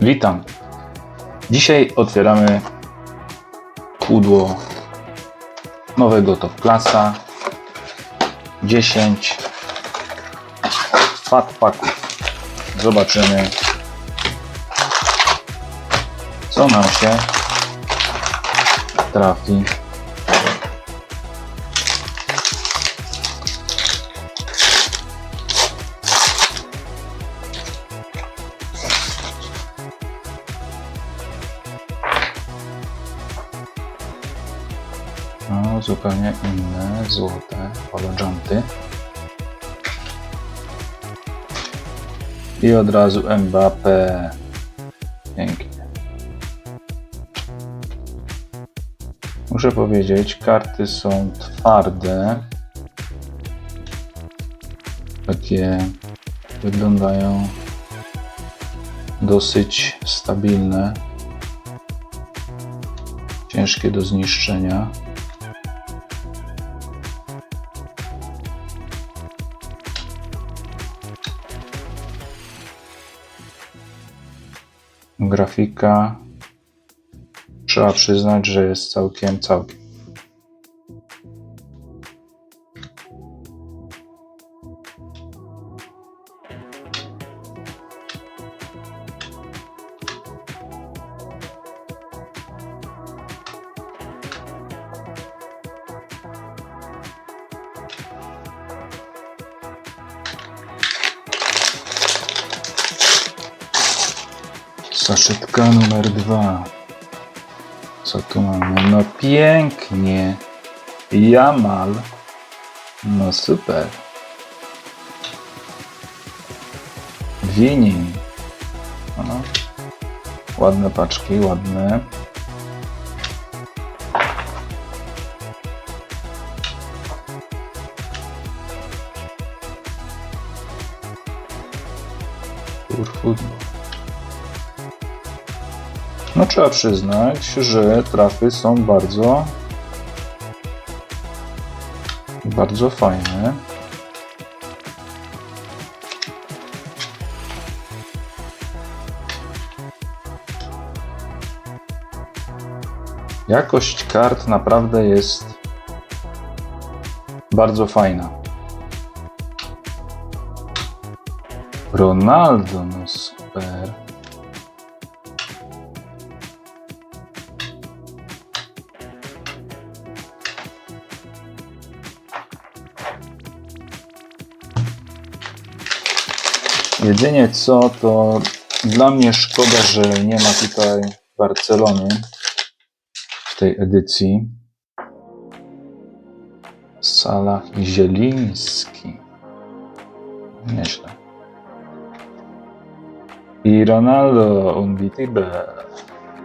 Witam. Dzisiaj otwieramy pudło nowego Top Classa 10 Fat Packów. Zobaczymy co nam się trafi. Zupełnie inne, złote holojanty. I od razu Mbappe. Pięknie. Muszę powiedzieć, karty są twarde. Takie wyglądają dosyć stabilne. Ciężkie do zniszczenia. Grafika trzeba przyznać, że jest całkiem, całkiem. Saszetka numer dwa. Co tu mamy? No pięknie. Jamal. No super. Winin. No. Ładne paczki, ładne. Football. No trzeba przyznać, że trafy są bardzo bardzo fajne. Jakość kart naprawdę jest bardzo fajna. Ronaldo, no super. Jedynie co, to dla mnie szkoda, że nie ma tutaj Barcelony w tej edycji. Sala Zieliński. Nieźle. I Ronaldo Unbitible.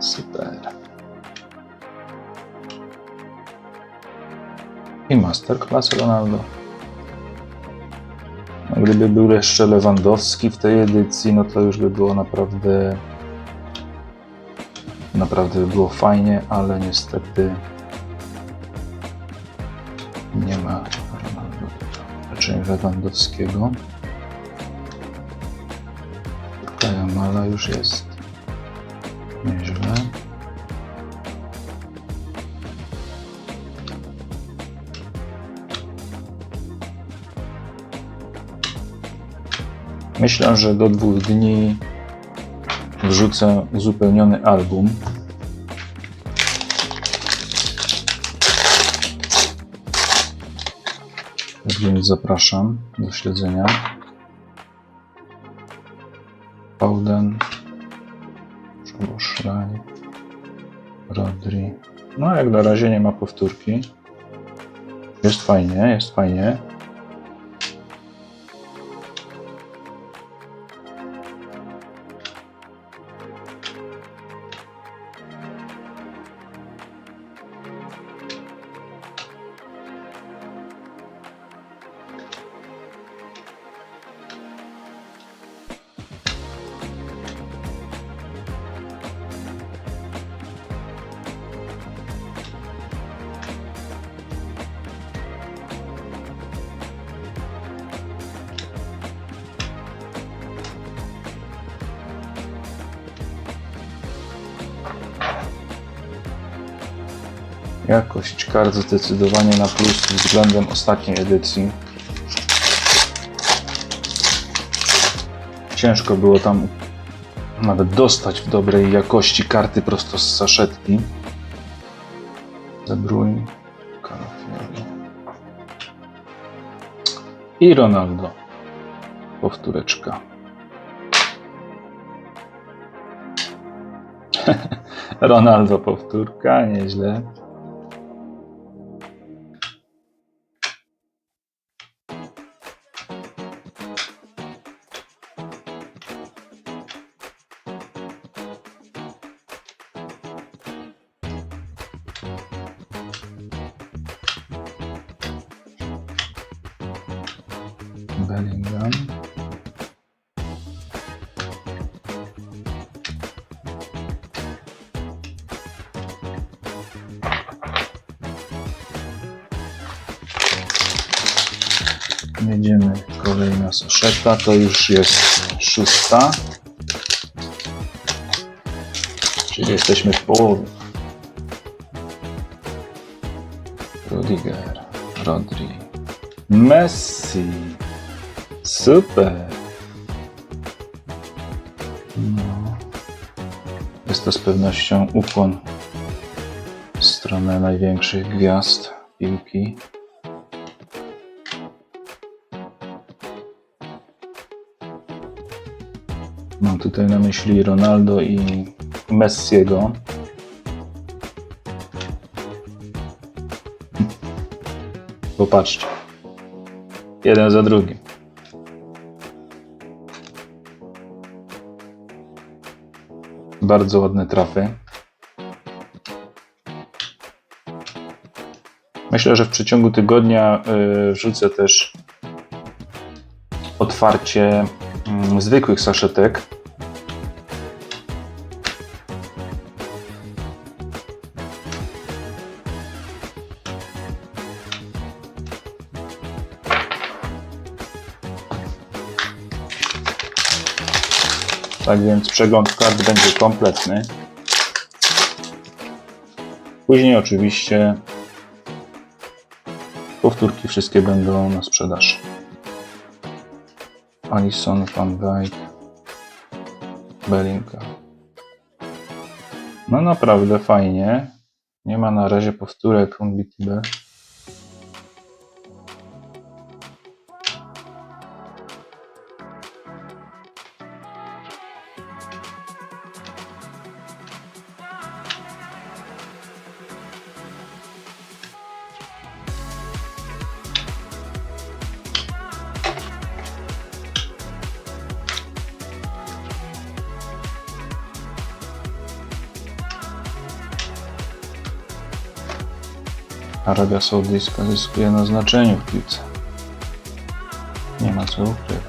Super. I Masterclass Ronaldo. Gdyby był jeszcze Lewandowski w tej edycji, no to już by było naprawdę naprawdę by było fajnie, ale niestety nie ma raczej Lewandowskiego. Kajamala już jest nieźle. Myślę, że do dwóch dni wrzucę uzupełniony album. Tak więc zapraszam do śledzenia. Pauden, Szoboszlaj, Rodri. No jak na razie nie ma powtórki. Jest fajnie, jest fajnie. Jakość kart zdecydowanie na plus względem ostatniej edycji. Ciężko było tam nawet dostać w dobrej jakości karty prosto z saszetki. De Bruyne, i Ronaldo. Powtóreczka. Ronaldo powtórka, nieźle. Bellingham. Jedziemy kolejna saszeta, to już jest szósta. Czyli jesteśmy w połowie. Rudiger, Rodri, Messi. Super. No. Jest to z pewnością ukłon w stronę największych gwiazd piłki. Mam tutaj na myśli Ronaldo i Messiego. Popatrzcie. Jeden za drugim. Bardzo ładne trafy. Myślę, że w przeciągu tygodnia y, wrzucę też otwarcie mm, zwykłych saszetek. Tak więc przegląd kart będzie kompletny. Później oczywiście powtórki wszystkie będą na sprzedaż. Alisson, Van Dijk, Bellingham. No naprawdę fajnie. Nie ma na razie powtórek Unbeatable. Arabia Saudyjska zyskuje na znaczeniu w piłce. Nie ma co ukrywać.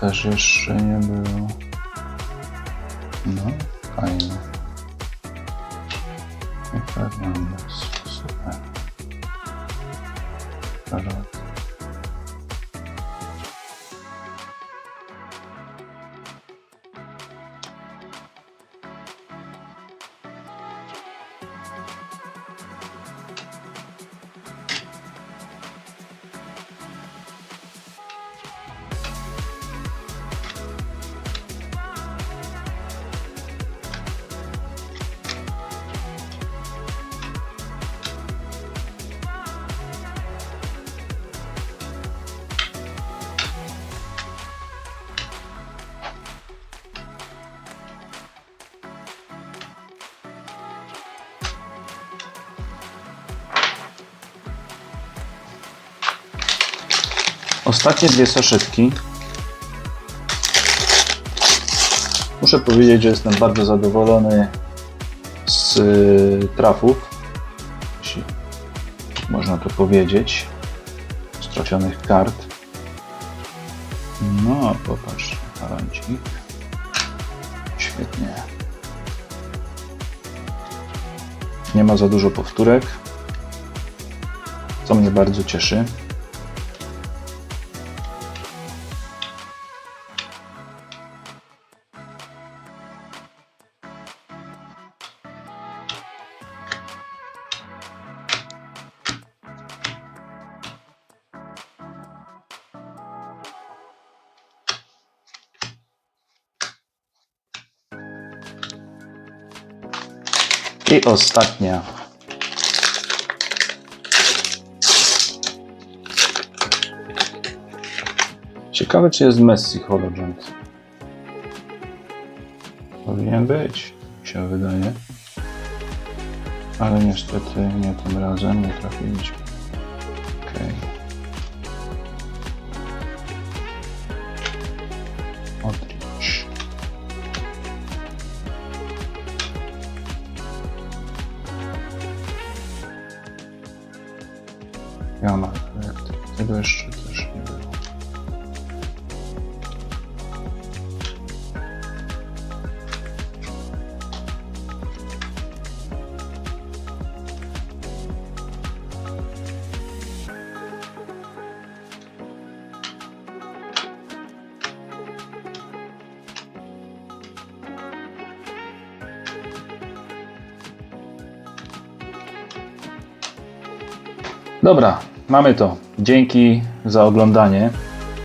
Też jeszcze nie było. No, fajnie. I Fernandez, super. Karol. Ostatnie dwie saszetki. Muszę powiedzieć, że jestem bardzo zadowolony z y, trafów. Jeśli można to powiedzieć. trafionych kart. No, popatrz, tarancik. Świetnie. Nie ma za dużo powtórek, co mnie bardzo cieszy. I ostatnia. Ciekawe, czy jest Messi Hologent. Powinien być, mi się wydaje. Ale niestety nie tym razem, nie trafiliśmy. Okej. Modric. Jeszcze też nie było. Dobra, mamy to. Dzięki za oglądanie.